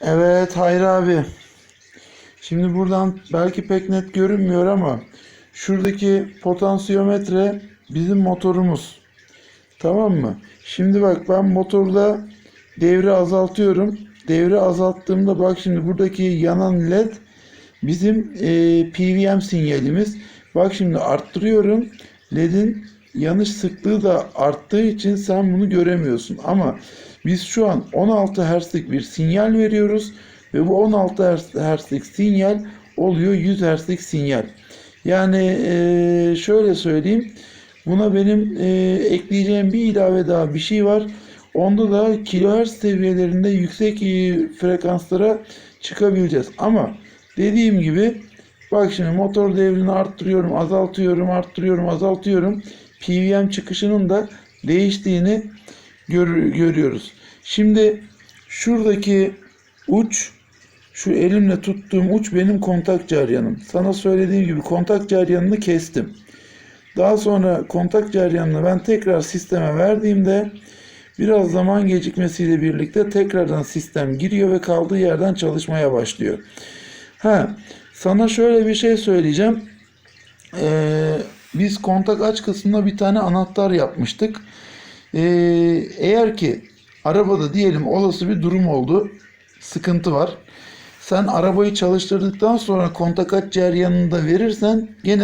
Evet Hayri abi. Şimdi buradan belki pek net görünmüyor ama şuradaki potansiyometre bizim motorumuz. Tamam mı? Şimdi bak ben motorda devri azaltıyorum. Devri azalttığımda bak şimdi buradaki yanan led bizim e, PWM sinyalimiz. Bak şimdi arttırıyorum. LED'in yanış sıklığı da arttığı için sen bunu göremiyorsun. Ama biz şu an 16 Hz'lik bir sinyal veriyoruz ve bu 16 Hz'lik sinyal oluyor 100 Hz'lik sinyal. Yani e, şöyle söyleyeyim. Buna benim e, ekleyeceğim bir ilave daha bir şey var. Onda da kilohertz seviyelerinde yüksek e, frekanslara çıkabileceğiz. Ama dediğim gibi bak şimdi motor devrini arttırıyorum, azaltıyorum, arttırıyorum, azaltıyorum. PWM çıkışının da değiştiğini gör- görüyoruz. Şimdi şuradaki uç şu elimle tuttuğum uç benim kontak ceryanım. Sana söylediğim gibi kontak ceryanını kestim. Daha sonra kontak ceryanını ben tekrar sisteme verdiğimde biraz zaman gecikmesiyle birlikte tekrardan sistem giriyor ve kaldığı yerden çalışmaya başlıyor. Ha, sana şöyle bir şey söyleyeceğim. Ee, biz kontak aç kısmında bir tane anahtar yapmıştık. Ee, eğer ki arabada diyelim olası bir durum oldu, sıkıntı var. Sen arabayı çalıştırdıktan sonra kontak aç ceryanını da verirsen gene